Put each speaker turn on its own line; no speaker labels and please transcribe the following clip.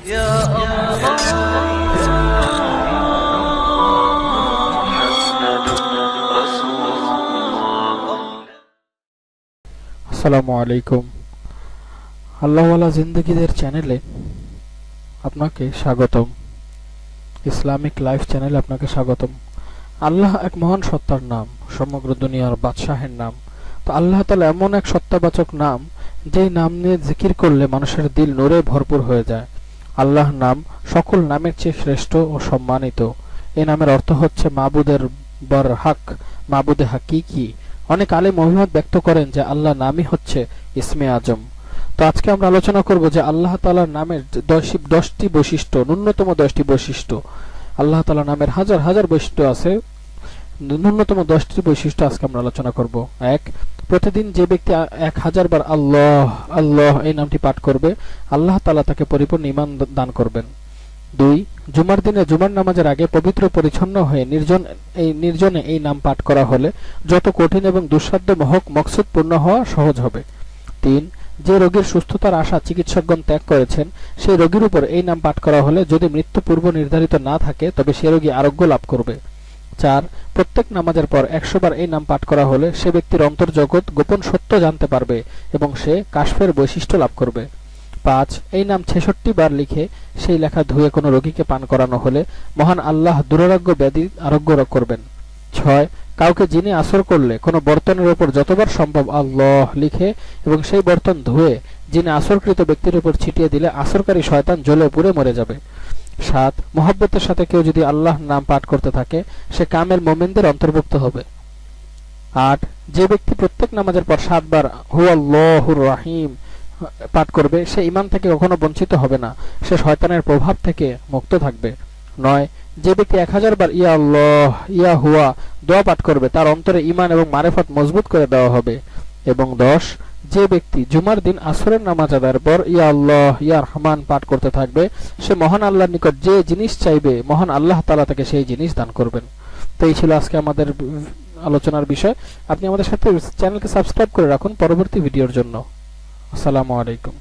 আসসালামু আলাইকুম। আল্লাহওয়ালা জিন্দগিদের চ্যানেলে আপনাকে স্বাগতম। ইসলামিক লাইফ চ্যানেলে আপনাকে স্বাগতম। আল্লাহ এক মহান সত্তার নাম, সমগ্র দুনিয়ার বাদশাহের নাম। তো আল্লাহ তালা এমন এক সত্তাবাচক নাম, যেই নাম নিয়ে জিকির করলে মানুষের দিল নোরে ভরপুর হয়ে যায়। আল্লাহ নাম সকল নামের চেয়ে শ্রেষ্ঠ ও সম্মানিত। এই নামের অর্থ হচ্ছে মাবুদের বর হাক মাবুদে হাকিকি। অনেক আলেম অভিমত ব্যক্ত করেন যে আল্লাহ নামই হচ্ছে ইসমে আজম। তো আজকে আমরা আলোচনা করব যে আল্লাহ তালার নামের দশ- দশটি বৈশিষ্ট্য, ন্যূনতম দশটি বৈশিষ্ট্য। আল্লাহ তালা নামের হাজার হাজার বৈশিষ্ট্য আছে। ন্যূনতম দশটি বৈশিষ্ট্য আজকে আমরা আলোচনা করব। এক প্রতিদিন যে ব্যক্তি এক হাজার বার আল্লাহ আল্লাহ এই নামটি পাঠ করবে, আল্লাহ তালা তাকে পরিপূর্ণ ইমান দান করবেন। দুই, জুমার দিনে জুমার নামাজের আগে পবিত্র, পরিচ্ছন্ন হয়ে নির্জন এই নির্জনে এই নাম পাঠ করা হলে যত কঠিন এবং দুঃসাধ্য মহক মকসুদ পূর্ণ হওয়া সহজ হবে। তিন, যে রোগীর সুস্থতার আশা চিকিৎসকগণ ত্যাগ করেছেন, সেই রোগীর উপর এই নাম পাঠ করা হলে যদি মৃত্যু পূর্ব নির্ধারিত না থাকে, তবে সে রোগী আরোগ্য লাভ করবে। চার, প্রত্যেক নামাজের পর একশো বার এই নাম পাঠ করা হলে সে ব্যক্তির অন্তর্জগৎ গোপন সত্য জানতে পারবে এবং সে কাশফের বৈশিষ্ট্য লাভ করবে। পাঁচ, এই নাম ছেষট্টি বার লিখে সেই লেখা ধুয়ে কোনো রোগীকে পান করানো হলে মহান আল্লাহ দুরারোগ্য ব্যাধি আরোগ্য করবেন। ছয়, কাউকে যিনি আসর করলে কোনো বর্তনের উপর যতবার সম্ভব আল্লাহ লিখে এবং সেই বর্তন ধুয়ে, যিনি আসরকৃত ব্যক্তির উপর ছিটিয়ে দিলে আসরকারী শয়তান জ্বলে পুড়ে মরে যাবে। সাত মোহব্বতের সাথে কেউ যদি আল্লাহ নাম পাঠ করতে থাকে, সে কামেল মোমেনদের অন্তর্ভুক্ত হবে। আট, যে ব্যক্তি প্রত্যেক নামাজের পর সাতবার হু আল্লাহুর রাহিম পাঠ করবে, সে ইমান থেকে কখনো বঞ্চিত হবে না। সে শয়তানের প্রভাব থেকে মুক্ত থাকবে। নয়, যে ব্যক্তি এক হাজার বার ইয়া আল্লাহ, ইয়া হুয়া দোয়া পাঠ করবে, তার অন্তরে ইমান এবং মারেফত মজবুত করে দেওয়া হবে। এবং দশ যে ব্যক্তি জুমার দিন আসরের নামাজ আদায়ের পর ইয়া আল্লাহ, ইয়া রহমান পাঠ করতে থাকবে, সে মহান আল্লাহর নিকট যে জিনিস চাইবে, মহান আল্লাহ তালা তাকে সেই জিনিস দান করবেন। তো এই ছিল আজকে আমাদের আলোচনার বিষয়। আপনি আমাদের সাথে চ্যানেলকে সাবস্ক্রাইব করে রাখুন পরবর্তী ভিডিওর জন্য। আসসালামু আলাইকুম।